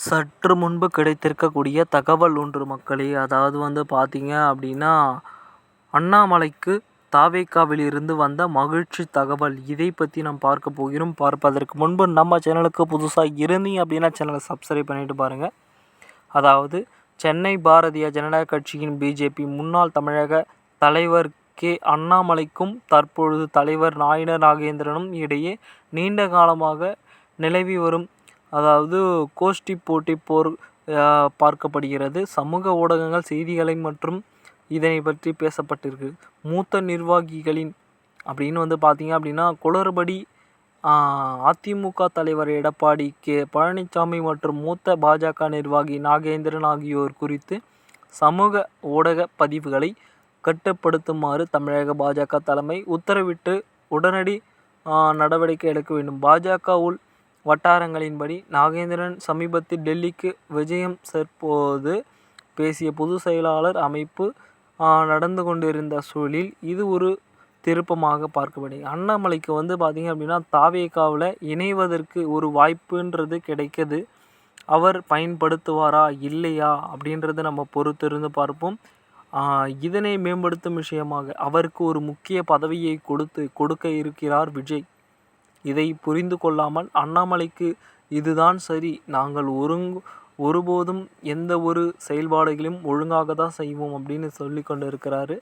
சற்று முன்பு கிடைத்திருக்கக்கூடிய தகவல் ஒன்று மக்களே. அதாவது வந்து பார்த்தீங்க அப்படின்னா அண்ணாமலைக்கு தாவேக்காவில் இருந்து வந்த மகிழ்ச்சி தகவல். இதை பற்றி நாம் பார்க்க போகிறோம். பார்ப்பதற்கு முன்பு நம்ம சேனலுக்கு புதுசாக இருந்தீங்க அப்படின்னா சேனலை சப்ஸ்கிரைப் பண்ணிட்டு பாருங்கள் அதாவது சென்னை பாரதிய ஜனநாயக கட்சியின் பிஜேபி முன்னாள் தமிழக தலைவர் கே. அண்ணாமலைக்கும் தற்பொழுது தலைவர் நாயன நாகேந்திரனும் இடையே நீண்ட காலமாக நிலவி வரும் அதாவது கோஷ்டி போட்டி போர் பார்க்கப்படுகிறது. சமூக ஊடகங்கள் செய்திகளை மற்றும் இதனை பற்றி பேசப்பட்டிருக்கு. மூத்த நிர்வாகிகளின் அப்படின்னு வந்து பார்த்தீங்க அப்படின்னா குளறுபடி அதிமுக தலைவர் எடப்பாடி கே பழனிசாமி மற்றும் மூத்த பாஜக நிர்வாகி நாகேந்திரன் ஆகியோர் குறித்து சமூக ஊடக பதிவுகளை கட்டுப்படுத்துமாறு தமிழக பாஜக தலைமை உத்தரவிட்டு உடனடி நடவடிக்கை எடுக்க வேண்டும். பாஜக உள் வட்டாரங்களின்படி நாகேந்திரன் சமீபத்தில் டெல்லிக்கு விஜயம் செற்போது பேசிய பொதுச் செயலாளர் அமைப்பு நடந்து கொண்டிருந்த சூழலில் இது ஒரு திருப்பமாக பார்க்கப்படுது அண்ணாமலைக்கு வந்து பார்த்திங்க அப்படின்னா தாவேக்காவில் இணைவதற்கு ஒரு வாய்ப்புன்றது கிடைக்கிது. அவர் பயன்படுத்துவாரா இல்லையா அப்படின்றத நம்ம பொறுத்திருந்து பார்ப்போம். இதனை மேம்படுத்தும் விஷயமாக அவருக்கு ஒரு முக்கிய பதவியை கொடுத்து கொடுக்க இருக்கிறார் விஜய். இதை புரிந்து கொள்ளாமல் அண்ணாமலைக்கு இதுதான் சரி. நாங்கள் ஒருங்கு ஒருபோதும் எந்த ஒரு செயல்பாடுகளையும் ஒழுங்காக தான் செய்வோம் அப்படின்னு சொல்லி கொண்டு இருக்கிறாரு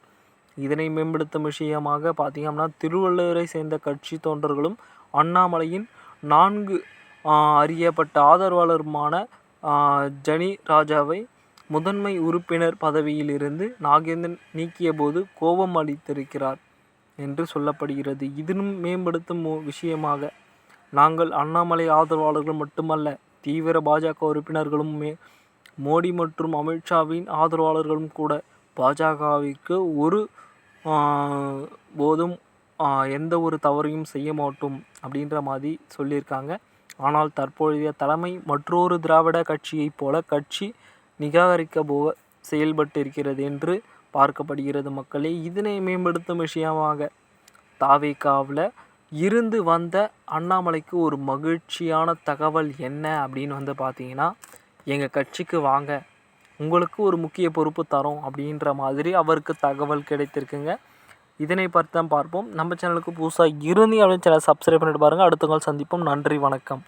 இதனை மேம்படுத்தும் விஷயமாக பார்த்தீங்கன்னா திருவள்ளுவரை சேர்ந்த கட்சி தொண்டர்களும் அண்ணாமலையின் நான்கு அறியப்பட்ட ஆதரவாளருமான ஜனி ராஜாவை முதன்மை உறுப்பினர் பதவியிலிருந்து நாகேந்திரன் நீக்கிய போது கோபம் அளித்திருக்கிறார். என்று சொல்லப்படுகிறது. இதனும் மேம்படுத்தும் விஷயமாக நாங்கள் அண்ணாமலை ஆதரவாளர்கள் மட்டுமல்ல தீவிர பாஜக உறுப்பினர்களும் மோடி மற்றும் அமித்ஷாவின் ஆதரவாளர்களும் கூட பாஜகவிற்கு ஒரு போதும் எந்த ஒரு தவறையும் செய்ய மாட்டோம் அப்படின்ற மாதிரி சொல்லியிருக்காங்க. ஆனால் தற்பொழுதைய தலைமை மற்றொரு திராவிட கட்சியைப் போல கட்சி நிகாகரிக்க போக செயல்பட்டு இருக்கிறது என்று பார்க்கப்படுகிறது மக்களே. இதனை மேம்படுத்தும் விஷயமாக தாவேக்காவில் இருந்து வந்த அண்ணாமலைக்கு ஒரு மகிழ்ச்சியான தகவல் என்ன அப்படின்னு வந்து பார்த்தீங்கன்னா எங்கள் கட்சிக்கு வாங்க உங்களுக்கு ஒரு முக்கிய பொறுப்பு தரோம் அப்படின்ற மாதிரி அவருக்கு தகவல் கிடைத்திருக்குங்க. இதனை பார்த்து தான் பார்ப்போம். நம்ம சேனலுக்கு புதுசாக இருந்தீங்க அப்படின்னு சேனல் சப்ஸ்கிரைப் பண்ணிட்டு பாருங்கள் அடுத்தவங்க சந்திப்போம். நன்றி வணக்கம்.